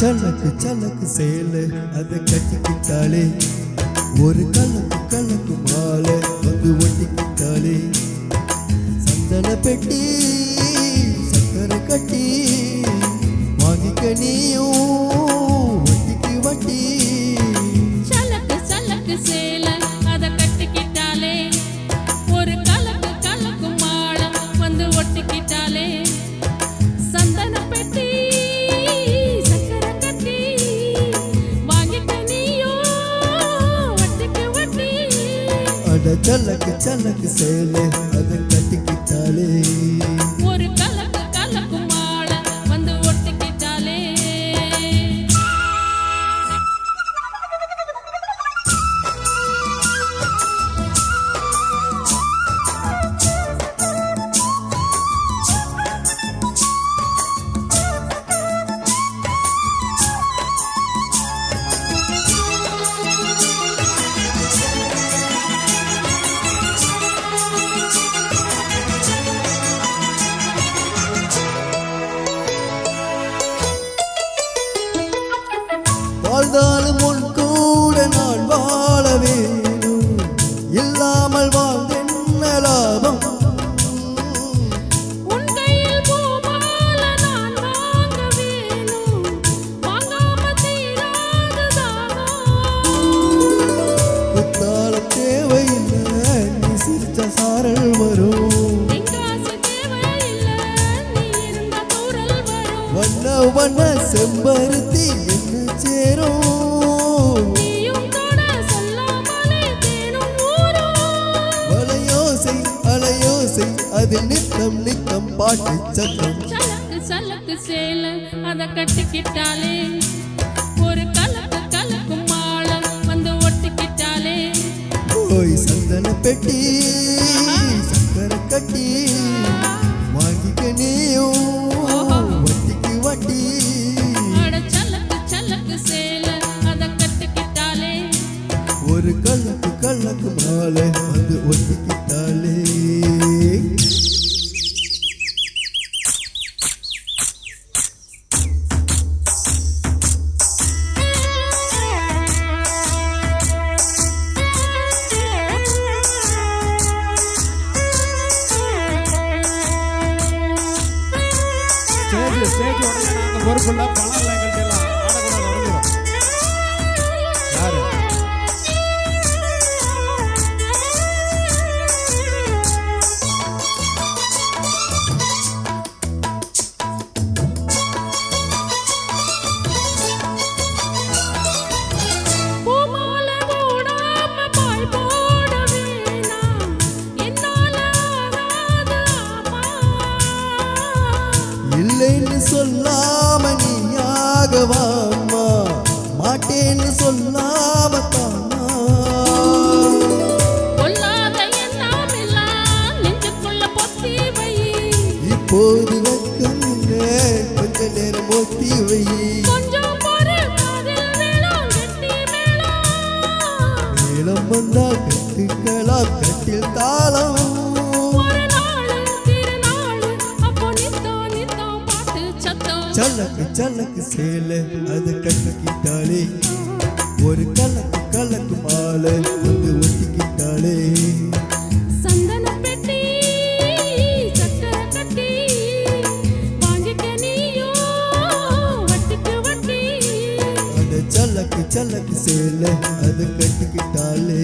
சலக்கு சலக்கு சேல அதை கட்டிக்கிட்டாலே ஒரு கலக்கு கலக்கு மாலை. அட சலக்கு சலக்கு சேலை அதை கட்டிக்கிட்டாலே. சாரல் வரும். வண்ண வண்ண செம்பருத்தி என்ன சேரும். வலையோசை அலையோசை அதில் நித்தம் நித்தம் பாட்டு சத்தம். சலக்கு சேல அத கட்டிக்கிட்டாலே. ஒரு கலக்கு கலக்கு மாலை வந்து ஒட்டிக்கிட்டாலே. போய் சந்தன பெட்டி. கட்டி வாங்கிக்க நீயும். வட்டிக்கு வட்டி. ஒரு கல்லக்கு கல்லக்கு மாலை வந்து ஒட்டிக்கிட்டாலே ஸ்டேஜ் ஸ்டேஜ் உடனே நாங்க பொறுப்புள்ள பணம் இல்லை எங்கள்கிட்ட எல்லாம் இல்லைன்னு சொல்லாம நீயாக வாம்மா மாட்டேன்னு சொல்லாம வை. இப்போது வெக்கம் இல்லை கொஞ்ச நேரம் ஒத்தி வை. மேளம் வந்தா கட்டுக்கலாம் கட்டில் தாளம். சலக்கு சலக்கு சேலை அது கட்டிக்கிட்டாளே ஒரு கலக்கு கலக்கு மாலை வந்து அந்த சலக்கு சலக்கு சேலை அது கட்டிக்கிட்டாளே